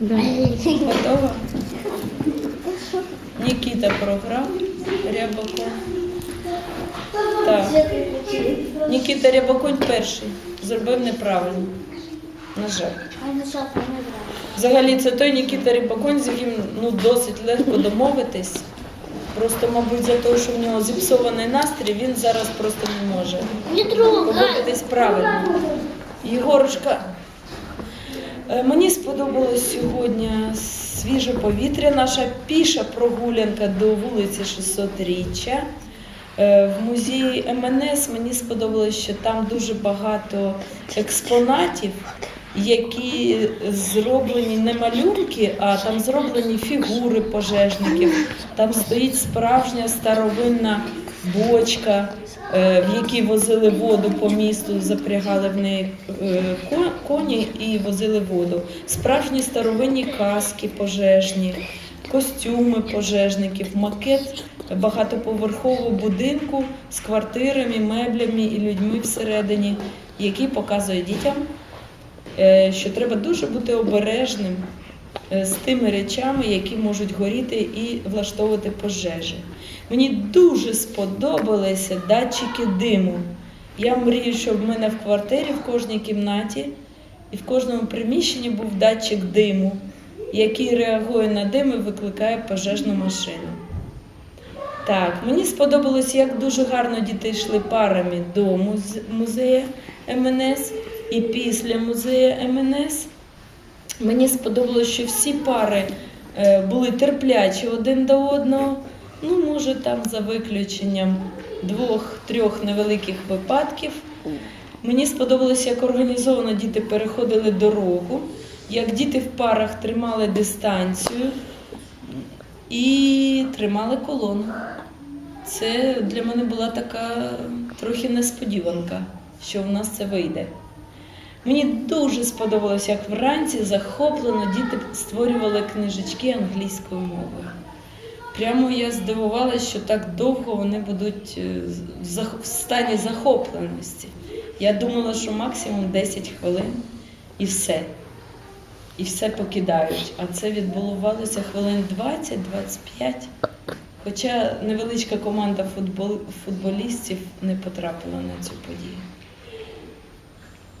Да. Готова? Нікіта програв Рябоконь. Так. Нікіта Рябоконь перший. Зробив неправильно. На жаль. Взагалі, це той Нікіта Рябоконь, з яким ну, досить легко домовитись. Просто, мабуть, за те, що в нього зіпсований настрій, він зараз просто не може Не трогай. поводитись правильно. Єгорушка, мені сподобалось сьогодні свіже повітря, наша піша прогулянка до вулиці 600-річчя. Е, В музеї МНС мені сподобалось, що там дуже багато експонатів, які зроблені не малюнки, а там зроблені фігури пожежників. Там стоїть справжня старовинна бочка, е, в якій возили воду по місту, запрягали в неї е, коні і возили воду. Справжні старовинні каски пожежні, костюми пожежників, макет багатоповерхового будинку з квартирами, меблями і людьми всередині, який показує дітям, е, що треба дуже бути обережним з тими речами, які можуть горіти і влаштовувати пожежі. Мені дуже сподобалися датчики диму. Я мрію, щоб в мене в квартирі, в кожній кімнаті і в кожному приміщенні був датчик диму, який реагує на дим і викликає пожежну машину. Так, мені сподобалось, як дуже гарно діти йшли парами до музею МНС і після музею МНС. Мені сподобалось, що всі пари е, були терплячі один до одного. Ну, може, там за виключенням двох-трьох невеликих випадків. Мені сподобалось, як організовано діти переходили дорогу, як діти в парах тримали дистанцію і тримали колону. Це для мене була така трохи несподіванка, що в нас це вийде. Мені дуже сподобалося, як вранці захоплено діти створювали книжечки англійською мовою. Прямо я здивувалася, що так довго вони будуть е, в стані захопленості. Я думала, що максимум 10 хвилин і все. І все покидають. А це відбувалося хвилин 20-25. Хоча невеличка команда футбол, футболістів не потрапила на цю подію.